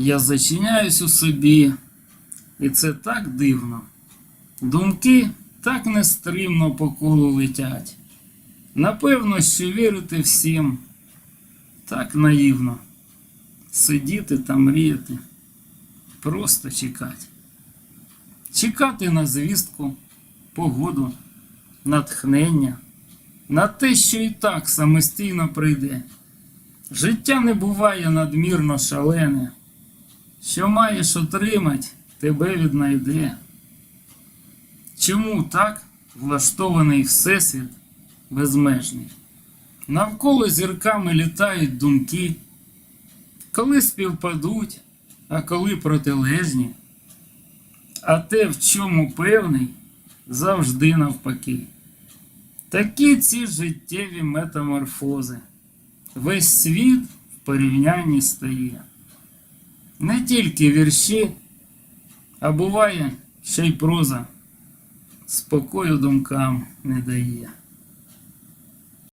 Я зачиняюсь у собі, і це так дивно. Думки так нестримно по колу летять. Напевно, що вірити всім так наївно. Сидіти та мріяти, просто чекати. Чекати на звістку, погоду, натхнення, на те, що і так самостійно прийде. Життя не буває надмірно шалене. Що маєш отримать, тебе віднайде. Чому так влаштований Всесвіт безмежний? Навколо зірками літають думки, коли співпадуть, а коли протилежні. А те, в чому певний, завжди навпаки. Такі ці життєві метаморфози. Весь світ в порівнянні стає. Не тільки вірші, а буває ще й проза. Спокою думкам не дає.